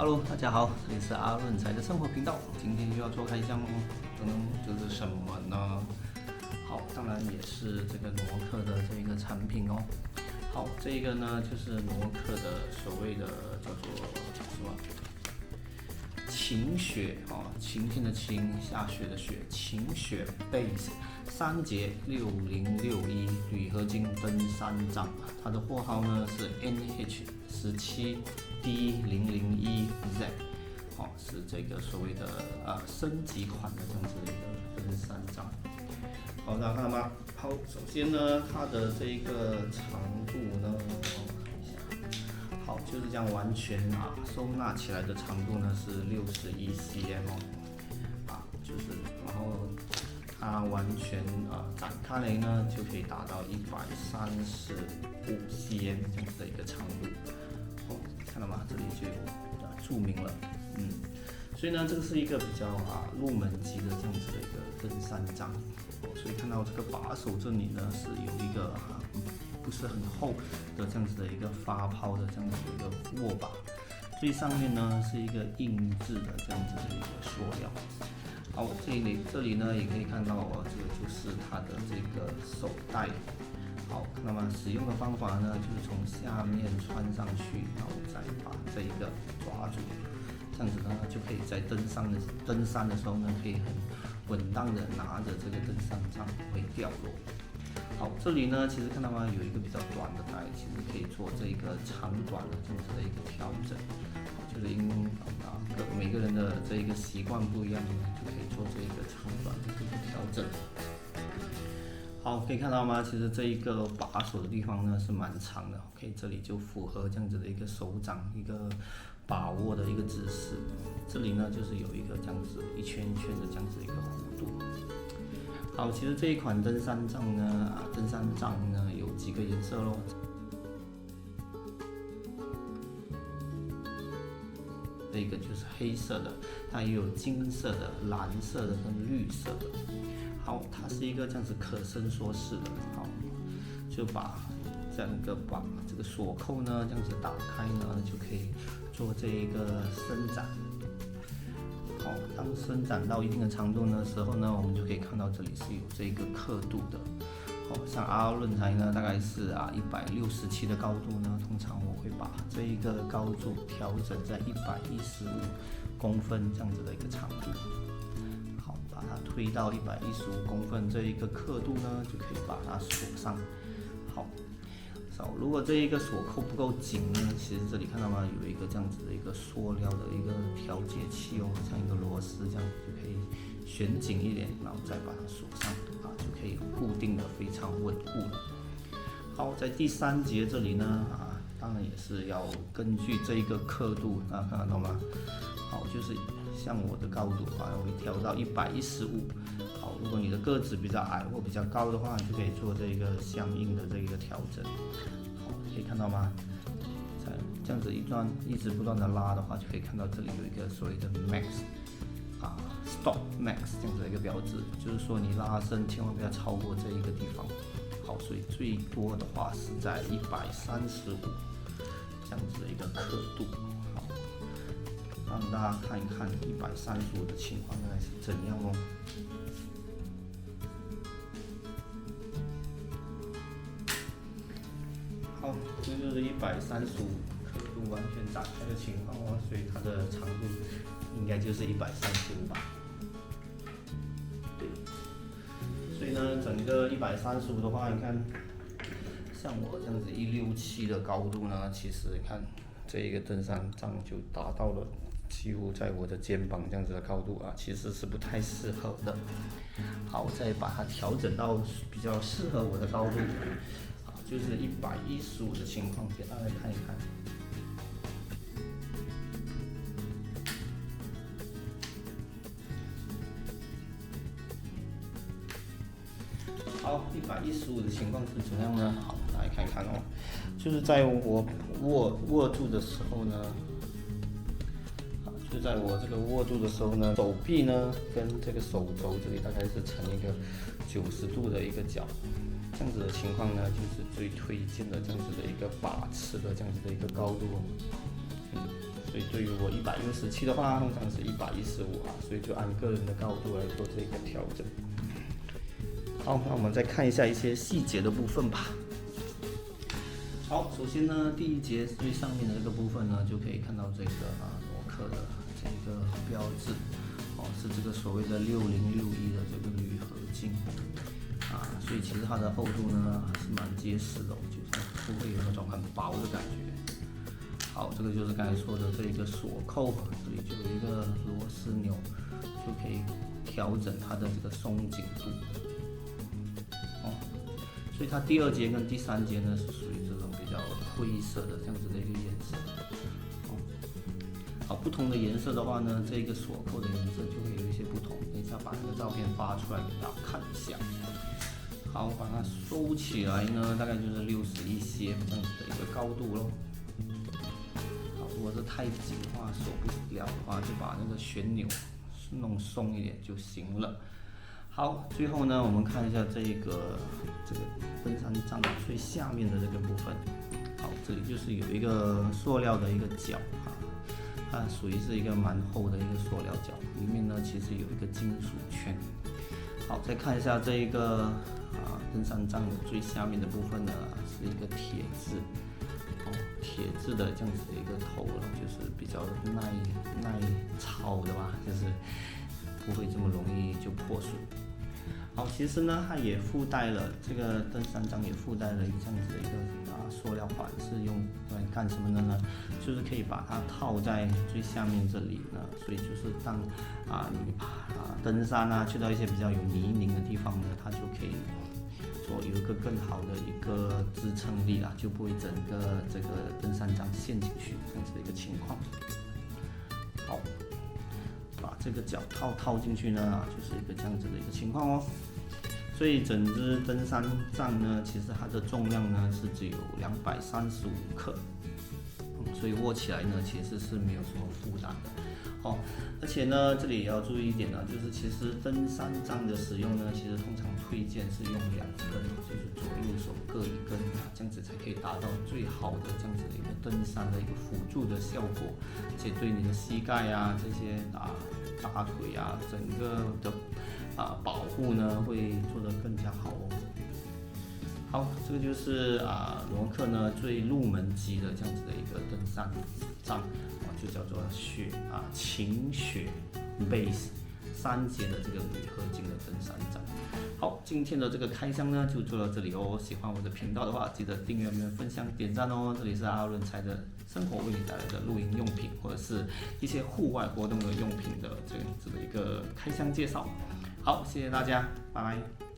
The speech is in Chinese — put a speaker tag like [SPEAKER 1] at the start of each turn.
[SPEAKER 1] Hello，大家好，这里是阿润才的生活频道。今天又要做开箱，嗯，就是什么呢？好，当然也是这个诺克的这一个产品哦。好，这个呢就是诺克的所谓的叫做什么？晴雪啊，晴天的晴，下雪的雪，晴雪 base 三节六零六一铝合金登山杖，它的货号呢是 NH 十七 D 零零一 Z，好，是这个所谓的呃升级款的这样子一个登山杖。好，大家看到吗？好，首先呢，它的这个长度呢。好，就是这样完全啊收纳起来的长度呢是六十一 cm，啊就是，然后它完全啊展开来呢就可以达到一百三十五 cm 这样子的一个长度，哦，看到吗？这里就有注明了，嗯，所以呢这个是一个比较啊入门级的这样子的一个登山杖，所以看到这个把手这里呢是有一个啊。不是很厚的这样子的一个发泡的这样子的一个握把，最上面呢是一个印制的这样子的一个塑料。好，这里这里呢也可以看到哦，这个就是它的这个手带。好，看到吗？使用的方法呢就是从下面穿上去，然后再把这一个抓住，这样子呢就可以在登山的登山的时候呢可以很稳当的拿着这个登山杖不会掉落。好，这里呢，其实看到吗？有一个比较短的带，其实可以做这个长短的这样子的一个调整。这一个习惯不一样，就可以做这一个长短的这个调整。好，可以看到吗？其实这一个把手的地方呢是蛮长的，OK，这里就符合这样子的一个手掌一个把握的一个姿势。这里呢就是有一个这样子一圈一圈的这样子一个弧度。好，其实这一款登山杖呢，登山杖呢有几个颜色喽。一个就是黑色的，它也有金色的、蓝色的跟绿色的。好，它是一个这样子可伸缩式的，好，就把这样一个把这个锁扣呢这样子打开呢，就可以做这一个伸展。好，当伸展到一定的长度的时候呢，我们就可以看到这里是有这个刻度的。像 R 论坛呢，大概是啊一百六十七的高度呢，通常我会把这一个高度调整在一百一十五公分这样子的一个长度。好，把它推到一百一十五公分这一个刻度呢，就可以把它锁上。好。好如果这一个锁扣不够紧呢，其实这里看到吗？有一个这样子的一个塑料的一个调节器哦，像一个螺丝这样就可以旋紧一点，然后再把它锁上，固定的非常稳固了。好，在第三节这里呢啊，当然也是要根据这一个刻度啊，看得到吗？好，就是像我的高度的话，我会调到一百一十五。好，如果你的个子比较矮或比较高的话，你就可以做这一个相应的这一个调整。好，可以看到吗？在这样子一段一直不断的拉的话，就可以看到这里有一个所谓的 max，stop max 这样子的一个标志，就是说你拉伸千万不要超过这一个地方。好，所以最多的话是在一百三十五这样子的一个刻度。好让大家看一看一百三十五的情况原来是怎样哦。好，这就是一百三十五刻度完全展开的情况哦，所以它的长度应该就是一百三十五吧。呢，整个一百三十五的话，你看，像我这样子一六七的高度呢，其实你看这一个登山杖就达到了。几乎在我的肩膀这样子的高度啊，其实是不太适合的。好，我再把它调整到比较适合我的高度，啊，就是一百一十五的情况，给大家看一看。一百一十五的情况是怎样呢？好，大家看一看哦，就是在我握握住的时候呢。就在我这个握住的时候呢，手臂呢跟这个手肘这里大概是成一个九十度的一个角，这样子的情况呢，就是最推荐的这样子的一个把持的这样子的一个高度。嗯，所以对于我一百六十七的话，通常是一百一十五啊，所以就按个人的高度来做这个调整。好，那我们再看一下一些细节的部分吧。好，首先呢，第一节最上面的这个部分呢，就可以看到这个啊，罗克的这个标志，哦，是这个所谓的六零六一的这个铝合金，啊，所以其实它的厚度呢还是蛮结实的，就是不会有那种很薄的感觉。好，这个就是刚才说的这一个锁扣，这里就有一个螺丝钮，就可以调整它的这个松紧度。所以它第二节跟第三节呢是属于这种比较灰色的这样子的一个颜色。哦，好，不同的颜色的话呢，这个锁扣的颜色就会有一些不同。等一下把那个照片发出来给大家看一下。好，把它收起来呢，大概就是六十一些这样子的一个高度喽。如果是太紧的话，锁不了的话，就把那个旋钮弄松一点就行了。好，最后呢，我们看一下这个这个登山杖最下面的这个部分。好，这里就是有一个塑料的一个角啊，它属于是一个蛮厚的一个塑料角，里面呢其实有一个金属圈。好，再看一下这一个啊登山杖的最下面的部分呢，是一个铁质。铁质的这样子的一个头了，就是比较耐耐操的吧，就是不会这么容易就破损。好，其实呢，它也附带了这个登山杖也附带了这样子的一个啊塑料环，是用来干什么的呢？就是可以把它套在最下面这里呢，所以就是当啊你啊登山啊去到一些比较有泥泞的地方呢，它就可以做。有一个更好的一个支撑力啦，就不会整个这个登山杖陷进去这样子的一个情况。好，这个脚套套进去呢，就是一个这样子的一个情况哦。所以整只登山杖呢，其实它的重量呢是只有两百三十五克，所以握起来呢其实是没有什么负担的。哦，而且呢，这里也要注意一点呢，就是其实登山杖的使用呢，其实通常推荐是用两根，就是左右手各一根啊，这样子才可以达到最好的这样子的一个登山的一个辅助的效果，而且对你的膝盖啊这些啊大腿啊整个的啊保护呢会做得更加好哦。好，这个就是啊罗克呢最入门级的这样子的一个登山杖。啊就叫做雪啊，晴雪 base 三节的这个铝合金的登山杖。好，今天的这个开箱呢就做到这里哦。喜欢我的频道的话，记得订阅、分享、点赞哦。这里是阿伦才的生活为你带来的露营用品或者是一些户外活动的用品的这样子的一个开箱介绍。好，谢谢大家，拜拜。